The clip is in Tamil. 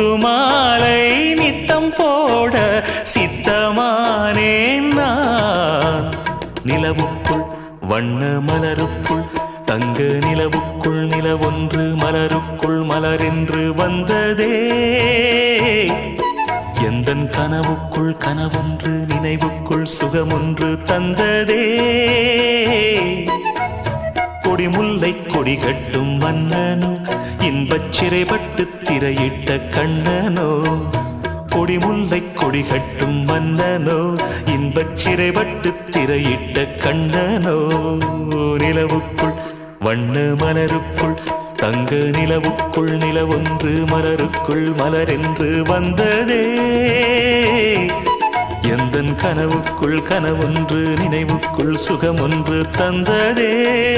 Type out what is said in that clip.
முத்துமாலை நித்தம் போட சித்தமானேன் நான் நிலவுக்குள் வண்ண மலருக்குள் தங்க நிலவுக்குள் நிலவொன்று மலருக்குள் மலரென்று வந்ததே. எந்தன் கனவுக்குள் கனவொன்று நினைவுக்குள் சுகமொன்று தந்ததே. கொடி முல்லை கொடி கட்டும் மன்னனோ இன்பச் சிறைப்பட்டு திரையிட்ட கண்ணனோ. கொடி முல்லை கொடி கட்டும் மன்னனோ இன்பச் சிறைப்பட்டு திரையிட்ட கண்ணனோ. நிலவுக்குள் வண்ண மலருக்குள் தங்க நிலவுக்குள் நிலவொன்று மலருக்குள் மலரென்று வந்ததே. எந்தன் கனவுக்குள் கனவொன்று நினைவுக்குள் சுகமொன்று தந்ததே.